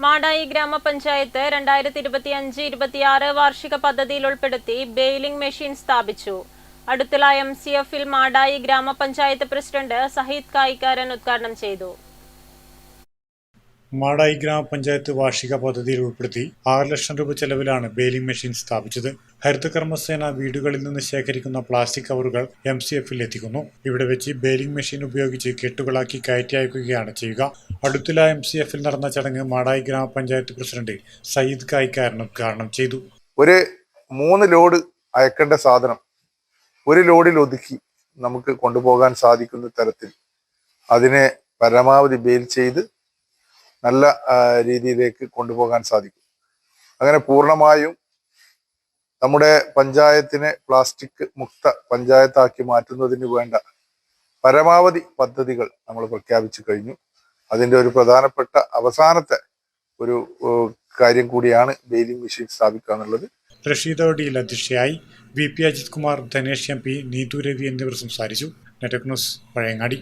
മാടായി ഗ്രാമപഞ്ചായത്ത് രണ്ടായിരത്തി ഇരുപത്തി അഞ്ച് ഇരുപത്തിയാറ് വാർഷിക പദ്ധതിയിൽ ഉൾപ്പെടുത്തി ബെയിലിംഗ് മെഷീൻ സ്ഥാപിച്ചു. അടുത്തുള്ള എം സി എഫിൽ മാടായി ഗ്രാമപഞ്ചായത്ത് പ്രസിഡന്റ് സഹീദ് കായിക്കാരൻ ഉദ്ഘാടനം ചെയ്തു. മാടായി ഗ്രാമപഞ്ചായത്ത് വാർഷിക പദ്ധതിയിൽ ഉൾപ്പെടുത്തി ആറ് ലക്ഷം രൂപ ചെലവിലാണ് ബെയിലിംഗ് മെഷീൻ സ്ഥാപിച്ചത്. ഹരിതകർമ്മസേന വീടുകളിൽ നിന്ന് ശേഖരിക്കുന്ന പ്ലാസ്റ്റിക് കവറുകൾ എം സി എഫിൽ എത്തിക്കുന്നു. ഇവിടെ വെച്ച് ബെയിലിംഗ് മെഷീൻ ഉപയോഗിച്ച് കെട്ടുകളാക്കി കയറ്റി അയക്കുകയാണ് ചെയ്യുക. അടുത്തില എം സി എഫിൽ നടന്ന ചടങ്ങ് മാടായി ഗ്രാമപഞ്ചായത്ത് പ്രസിഡന്റ് സയ്യിദ് കായിക്കാരൻ ഉദ്ഘാടനം ചെയ്തു. ഒരു മൂന്ന് ലോഡ് അയക്കേണ്ട സാധനം ഒരു ലോഡിൽ ഒതുക്കി നമുക്ക് കൊണ്ടുപോകാൻ സാധിക്കുന്ന തരത്തിൽ അതിനെ പരമാവധി ബെയിൽ ചെയ്ത് നല്ല രീതിയിലേക്ക് കൊണ്ടുപോകാൻ സാധിക്കും. അങ്ങനെ പൂർണമായും നമ്മുടെ പഞ്ചായത്തിനെ പ്ലാസ്റ്റിക് മുക്ത പഞ്ചായത്താക്കി മാറ്റുന്നതിന് വേണ്ട പരമാവധി പദ്ധതികൾ നമ്മൾ പ്രഖ്യാപിച്ചു കഴിഞ്ഞു. അതിന്റെ ഒരു പ്രധാനപ്പെട്ട അവസാനത്തെ ഒരു കാര്യം കൂടിയാണ് ബെയിലിംഗ് മെഷീൻ സ്ഥാപിക്കുക എന്നുള്ളത്. റഷീദ് ഒടിയിൽ അധ്യക്ഷയായി V P Ajith Kumar Dhanesh M P Neethu Ravi എന്നിവർ സംസാരിച്ചു. നെറ്റക് ന്യൂസ് പഴയങ്ങാടി.